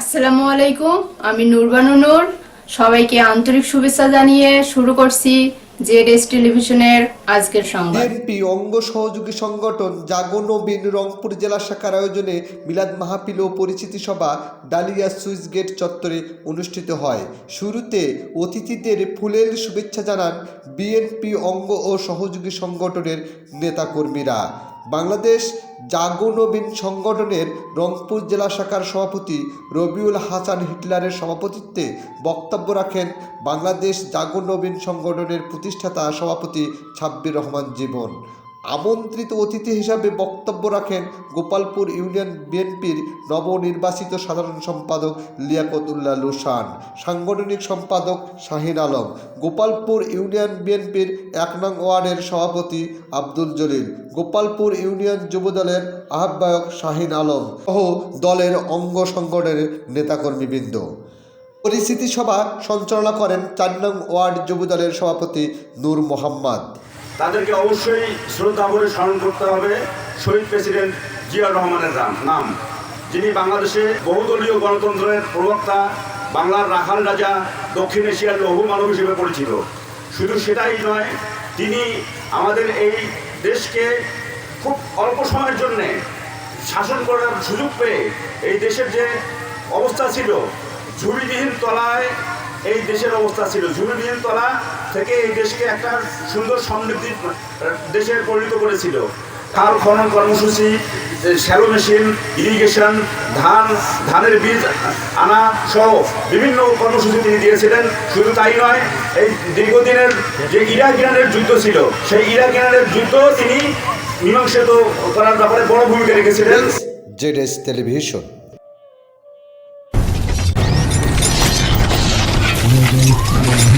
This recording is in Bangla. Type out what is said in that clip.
আসসালামু আলাইকুম, আমি নুরবানু নূর। সবাইকে আন্তরিক শুভেচ্ছা জানিয়ে শুরু করছি জেড টেলিভিশনের আজকের সংবাদ। বিএনপি অঙ্গ সহযোগী সংগঠন জাগো নবীন রংপুর জেলা শাখার আয়োজনে মিলাদ মাহফিল ও পরিচিতি সভা ডালিয়া সুইচ গেট চত্বরে অনুষ্ঠিত হয়। শুরুতে অতিথিদের ফুলেল শুভেচ্ছা জানান বিএনপি অঙ্গ ও সহযোগী সংগঠনের নেতাকর্মীরা। বাংলাদেশ জাগো নবীন সংগঠনের রংপুর জেলা শাখার সভাপতি রবিউল হাসান হিটলারের সভাপতিত্বে বক্তব্য রাখেন বাংলাদেশ জাগো নবীন সংগঠনের প্রতিষ্ঠাতা সভাপতি ছাব্বির রহমান জীবন। আমন্ত্রিত অতিথি হিসাবে বক্তব্য রাখেন গোপালপুর ইউনিয়ন বিএনপির নবনির্বাচিত সাধারণ সম্পাদক লিয়াকতুল্লাহ লুসান সাংগঠনিক সম্পাদক শাহিন আলম, গোপালপুর ইউনিয়ন বিএনপির এক নং ওয়ার্ডের সভাপতি আব্দুল জলিল, গোপালপুর ইউনিয়ন যুবদলের আহ্বায়ক শাহিন আলম সহ দলের অঙ্গ সংগঠনের নেতাকর্মীবৃন্দ। পরিস্থিতি সভা সঞ্চালনা করেন চার নং ওয়ার্ড যুবদলের সভাপতি নূর মোহাম্মদ। তাদেরকে অবশ্যই শ্রদ্ধা করে স্মরণ করতে হবে। শহীদ প্রেসিডেন্ট জিয়াউর রহমানের নাম। যিনি বাংলাদেশে বহুদলীয় গণতন্ত্রের প্রবক্তা, বাংলার রাখাল রাজা, দক্ষিণ এশিয়ার লৌহ মানব হিসেবে পরিচিত। শুধু সেটাই নয়, তিনি আমাদের এই দেশকে খুব অল্প সময়ের জন্যে শাসন করার সুযোগ পেয়ে এই দেশের যে অবস্থা ছিল, ঝুড়িবিহীন তলায় এই দেশের অবস্থা ছিল। ঝুড়িবিহীন তলা থেকে এই দেশকে একটা সুন্দর সমৃদ্ধির দেশে পরিণত করেছিল। খাল খনন কর্মসূচি শ্যালো মেশিন, ইরিগেশন, ধান, ধানের বীজ আনা সহ বিভিন্ন কর্মসূচি তিনি দিয়েছিলেন। শুধু তাই নয়, এই দীর্ঘদিনের যে ইরাক ইরানের যুদ্ধ ছিল, সেই ইরাক ইরানের যুদ্ধ তিনি মীমাংসিত করার ব্যাপারে বড় ভূমিকা রেখেছিলেন। Z television. Mm-hmm.